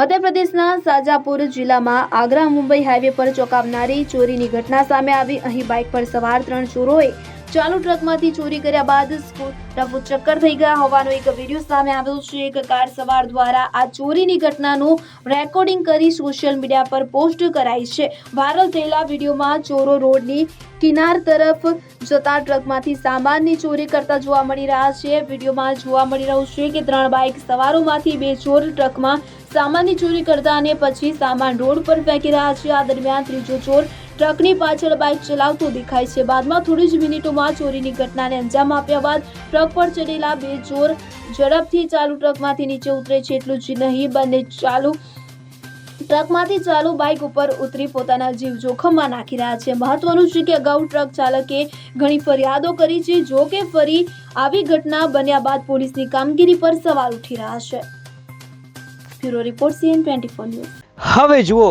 મધ્યપ્રદેશના સાજાપુર જિલ્લામાં આગ્રા મુંબઈ હાઈવે પર ચોંકાવનારી ચોરીની ઘટના સામે આવી. અહીં બાઇક પર સવાર ત્રણ ચોરોએ ચાલુ ટ્રકમાંથી ચોરી કર્યા બાદ સ્કૂટર ચક્કર થઈ ગયા હોવાનો એક વીડિયો સામે આવ્યો છે. એક કાર સવાર દ્વારા આ ચોરીની ઘટનાનું રેકોર્ડિંગ કરી સોશિયલ મીડિયા પર પોસ્ટ કરાઈ છે. વાયરલ થયેલા વિડીયોમાં ચોરો રોડની કિનાર તરફ જતા ટ્રકમાંથી સામાનની ચોરી કરતા જોવા મળી રહ્યા છે. વિડીયોમાં જોવા મળી રહ્યું છે કે ત્રણ બાઇક સવારોમાંથી બે ચોર ટ્રકમાં સામાનની ચોરી કરતા અને પછી સામાન રોડ પર ફેંકી રહ્યા છે. આ દરમિયાન ત્રીજો ચોર ટ્રકની પાછળ બાઇક ચલાવતો દેખાય છે. બાદમાં થોડી જ મિનિટોમાં ચોરીની ઘટનાને અંજામ આપ્યા બાદ ટ્રક પર ચડેલા બે ચોર ઝડપથી ચાલુ ટ્રકમાંથી નીચે ઉતરે છે. એટલું જ નહીં, બંને ચાલુ ટ્રકમાંથી ચાલુ બાઇક ઉપર ઉતરી પોતાના જીવ જોખમમાં નાખી રહ્યા છે. મહત્વનું છે કે અગાઉ ટ્રક ચાલકે ઘણી ફરિયાદો કરી છે. જો કે ફરી આવી ઘટના બન્યા બાદ પોલીસની કામગીરી પર સવાલ ઉઠી રહ્યા છે. બ્યુરો રિપોર્ટ સીએન ટ્વેન્ટી હવે જુઓ